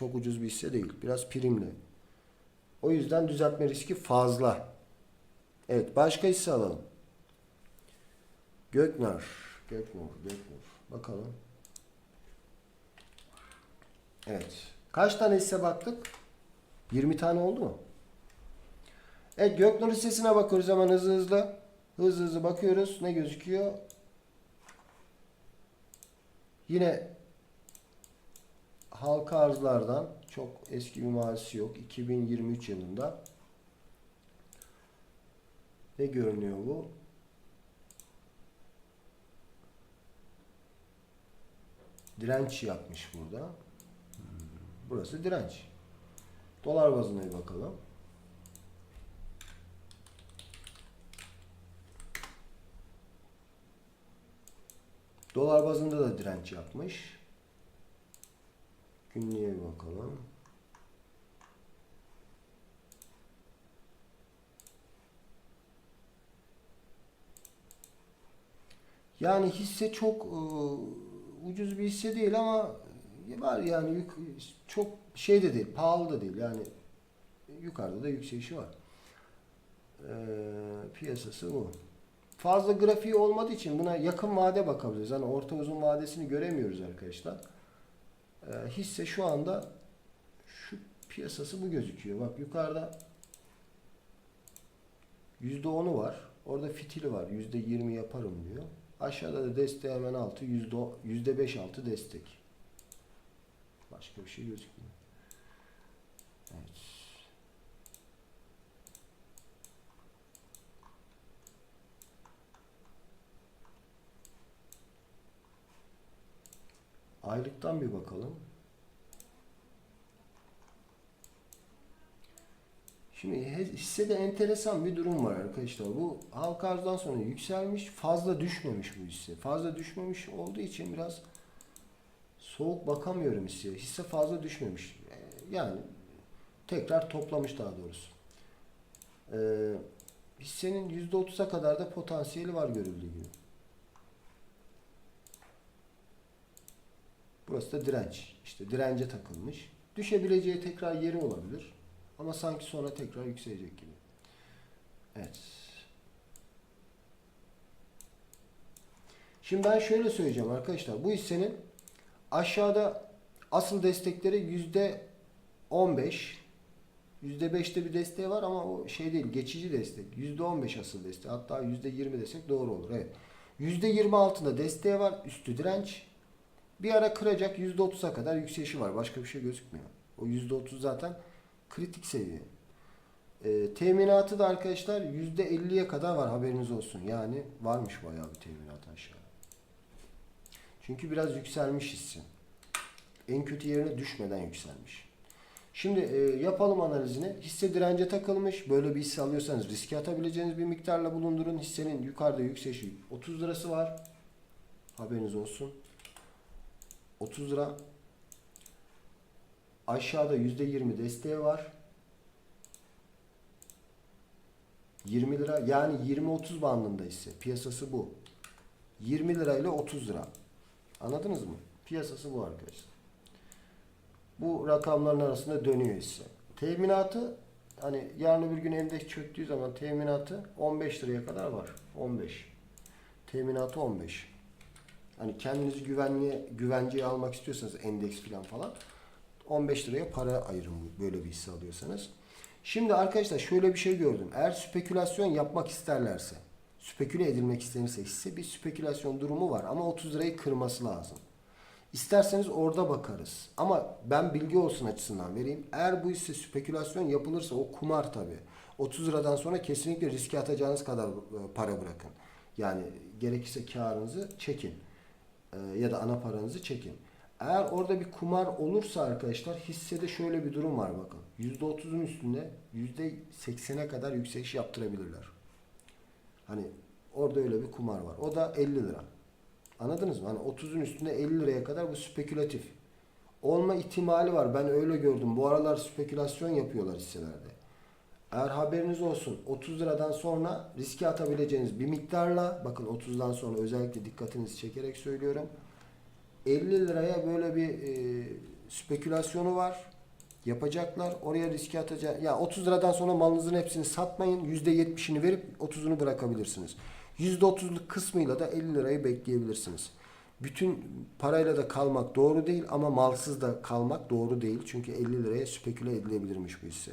çok ucuz bir hisse değil. Biraz primli. O yüzden düzeltme riski fazla. Evet başka hisse alalım. Göknar. Göknur. Göknur. Bakalım. Evet. Kaç tane hisse baktık? 20 tane oldu mu? Evet Göknur hissesine bakıyoruz hemen hızlı hızlı. Hızlı hızlı bakıyoruz. Ne gözüküyor? Yine halka arzlardan çok eski bir mahallesi yok. 2023 yılında. Ne görünüyor bu? Direnç yapmış burada. Burası direnç. Dolar bazına bir bakalım. Dolar bazında da direnç yapmış. Günlüğe bakalım. Yani hisse çok e, ucuz bir hisse değil ama var yani yük, çok şey de değil, pahalı da değil. Yani yukarıda da yükselişi var. E, piyasası bu. Fazla grafiği olmadığı için buna yakın vade bakabiliriz. Hani orta uzun vadesini göremiyoruz arkadaşlar. E, hisse şu anda şu piyasası bu gözüküyor. Bak yukarıda %10'u var. Orada fitili var. %20 yaparım diyor. Aşağıda da desteği hemen altı. %10 %5 altı destek. Başka bir şey gözükmüyor. Evet. Aylıktan bir bakalım. Şimdi hissede enteresan bir durum var arkadaşlar. Bu halka arzdan sonra yükselmiş, fazla düşmemiş bu hisse. Fazla düşmemiş olduğu için biraz soğuk bakamıyorum hisseye. Hisse fazla düşmemiş. Ee, Yani tekrar toplamış daha doğrusu. Ee, hissenin %30'a kadar da potansiyeli var görüldüğü gibi. Burası da direnç. İşte dirence takılmış. Düşebileceği tekrar yeri olabilir. Ama sanki sonra tekrar yükselecek gibi. Evet. Şimdi ben şöyle söyleyeceğim arkadaşlar. Bu hissenin aşağıda asıl destekleri yüzde 15 yüzde 5'te bir desteği var ama o şey değil geçici destek. Yüzde 15 asıl desteği. Hatta yüzde 20 desek doğru olur. Evet. Yüzde 20 altında desteği var. Üstü direnç. Bir ara kıracak yüzde 30'a kadar yükselişi var. Başka bir şey gözükmüyor. O yüzde 30 zaten kritik seviye. E, teminatı da arkadaşlar yüzde 50'ye kadar var haberiniz olsun. Yani varmış bayağı bir teminat aşağı. Çünkü biraz yükselmiş hissi. En kötü yerine düşmeden yükselmiş. Şimdi e, yapalım analizini. Hisse dirence takılmış. Böyle bir hisse alıyorsanız riske atabileceğiniz bir miktarla bulundurun. Hissenin yukarıda yükselişi 30 lirası var. Haberiniz olsun. 30 lira. Aşağıda %20 desteği var. 20 lira yani 20-30 bandında ise piyasası bu. 20 lirayla 30 lira. Anladınız mı? Piyasası bu arkadaşlar. Bu rakamların arasında dönüyor hisse. Teminatı hani yarın öbür gün endeks çöktüğü zaman teminatı 15 liraya kadar var. 15. Teminatı 15. Hani kendinizi güvenliğe, güvenceye almak istiyorsanız endeks falan falan 15 liraya para ayırın böyle bir hisse alıyorsanız. Şimdi arkadaşlar şöyle bir şey gördüm. Eğer spekülasyon yapmak isterlerse, speküle edilmek istenirse hisse bir spekülasyon durumu var ama 30 lirayı kırması lazım. İsterseniz orada bakarız. Ama ben bilgi olsun açısından vereyim. Eğer bu hisse spekülasyon yapılırsa o kumar tabi. 30 liradan sonra kesinlikle riske atacağınız kadar e, para bırakın. Yani gerekirse karınızı çekin. E, ya da ana paranızı çekin. Eğer orada bir kumar olursa arkadaşlar hissede şöyle bir durum var bakın. %30'un üstünde %80'e kadar yükseliş yaptırabilirler. Hani orada öyle bir kumar var. O da 50 lira. Anladınız mı? Hani 30'un üstünde 50 liraya kadar bu spekülatif. Olma ihtimali var. Ben öyle gördüm. Bu aralar spekülasyon yapıyorlar hisselerde. Eğer haberiniz olsun 30 liradan sonra riske atabileceğiniz bir miktarla bakın 30'dan sonra özellikle dikkatinizi çekerek söylüyorum. 50 liraya böyle bir e, spekülasyonu var. Yapacaklar. Oraya riske atacak. Ya 30 liradan sonra malınızın hepsini satmayın. %70'ini verip 30'unu bırakabilirsiniz. %30'luk kısmıyla da 50 lirayı bekleyebilirsiniz. Bütün parayla da kalmak doğru değil ama malsız da kalmak doğru değil. Çünkü 50 liraya speküle edilebilirmiş bu hisse.